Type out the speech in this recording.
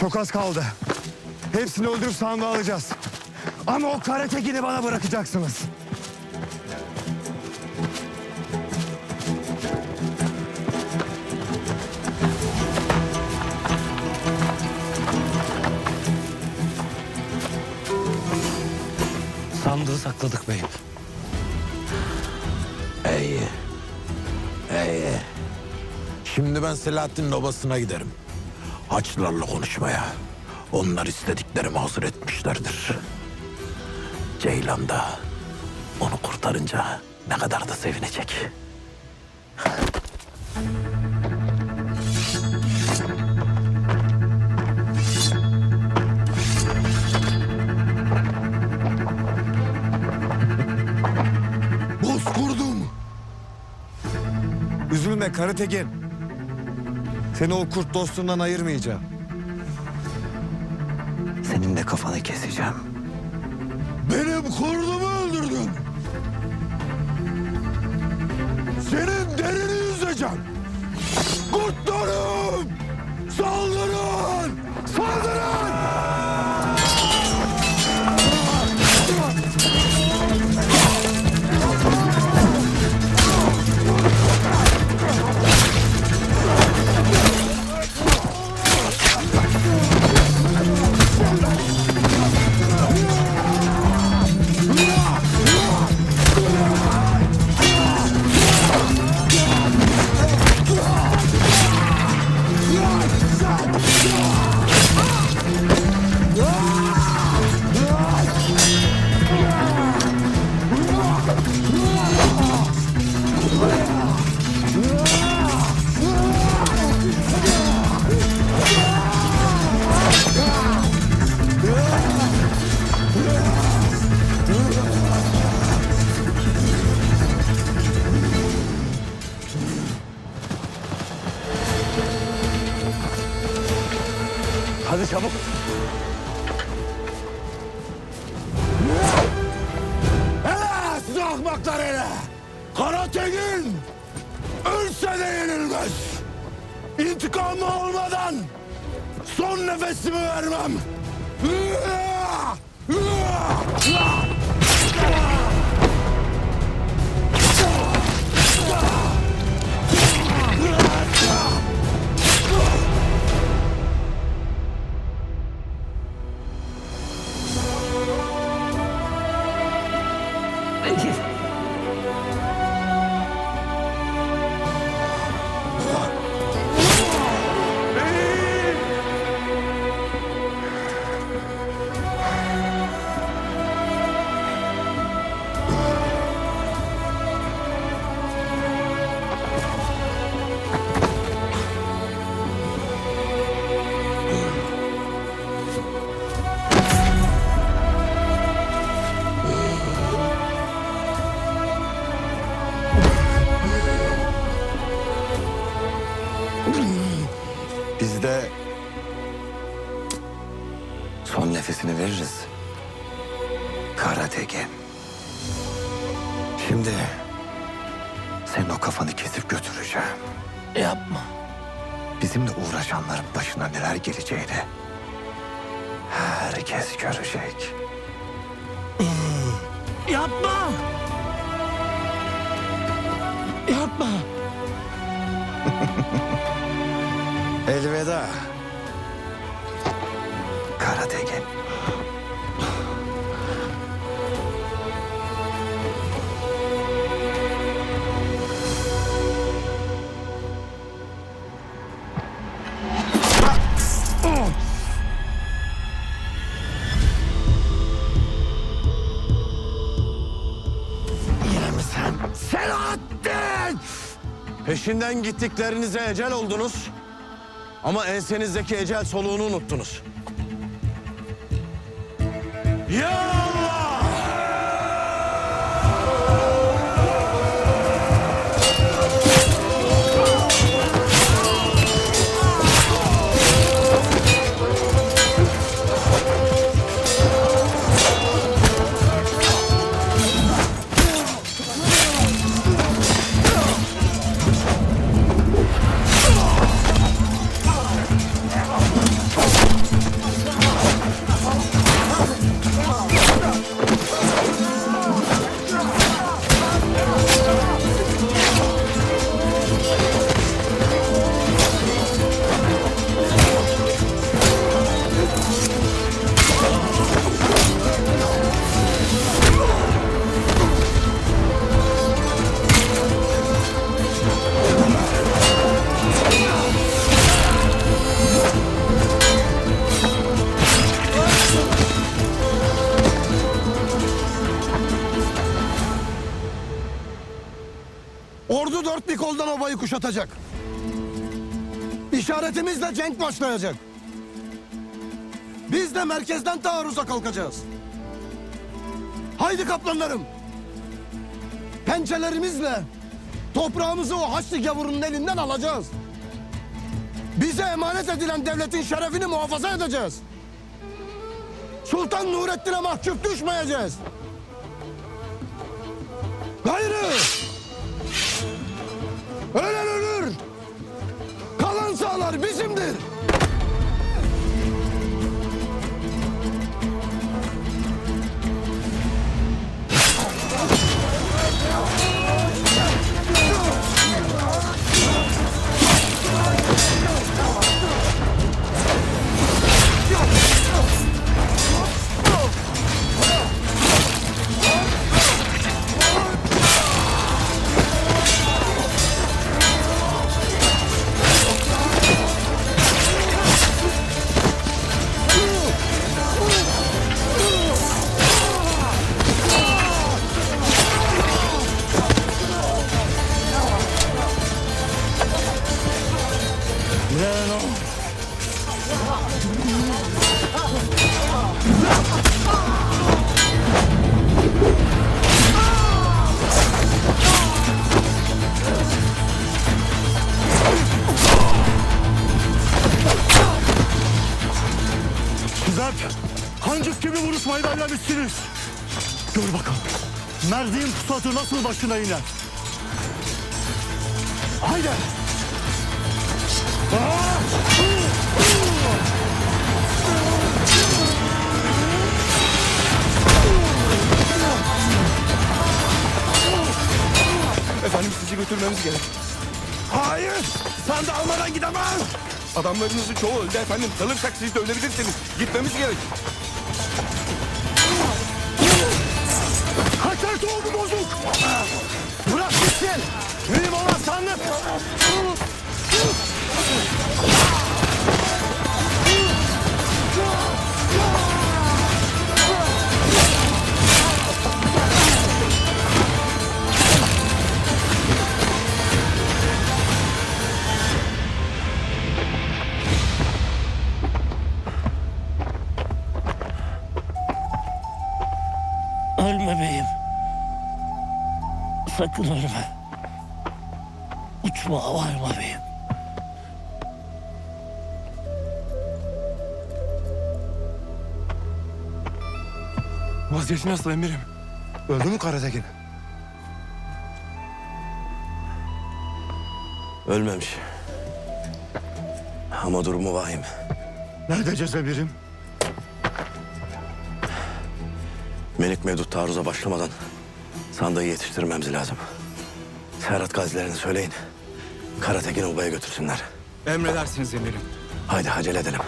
Çok az kaldı. Hepsini öldürüp sandığa alacağız. Ama o karatekini bana bırakacaksınız. Sandığı sakladık beyim. İyi. İyi. Şimdi ben Selahattin'in obasına giderim. Haçlılarla konuşmaya. Onlar istediklerimi hazır etmişlerdir. Ceylan da onu kurtarınca ne kadar da sevinecek. Bozkurdum. Üzülme Karatekin. Seni o kurt dostundan ayırmayacağım. Senin de kafanı keseceğim. Benim kurdumu siz ahmaklar hele. Karategin ölse de yenilmez. İntikamı olmadan son nefesimi vermem. Biz de son nefesini veririz. Karatege. Şimdi senin o kafanı kesip götüreceğim. Yapma. Bizimle uğraşanların başına neler geleceğini herkes görecek. Yapma. Selahattin! Peşinden gittiklerinize ecel oldunuz. Ama ensenizdeki ecel soluğunu unuttunuz. Ya ovayı kuşatacak. İşaretimizle cenk başlayacak. Biz de merkezden taarruza kalkacağız. Haydi kaplanlarım. Pençelerimizle toprağımızı o Haçlı gavurunun elinden alacağız. Bize emanet edilen devletin şerefini muhafaza edeceğiz. Sultan Nurettin'e mahcup düşmeyeceğiz. Güzel. Hancık gibi vuruşmayı bellemişsiniz. Gör bakalım. Merdiğin pusatı nasıl başına iner. Haydi. Efendim sizi götürmemiz gerek. Hayır. Sen de almadan gidemem. Adamlarınızın çoğu öldü efendim. Kalırsak siz de ölebilirsiniz. Gitmemiz gerek. Haşer oldu bozuk. Bırak gitsin. Mühim olan sandık. Sakın ölme. Uçmağa varma beyim. Vaziyeti nasıl emirim? Öldü mü Karatekin? Ölmemiş. Ama durumu vahim. Nerede cezebirim? Melik Mevdut taarruza başlamadan sandığı yetiştirmemiz lazım. Serhat gazilerine söyleyin. Karatekin'i obaya götürsünler. Emredersiniz emirim. Haydi acele edelim.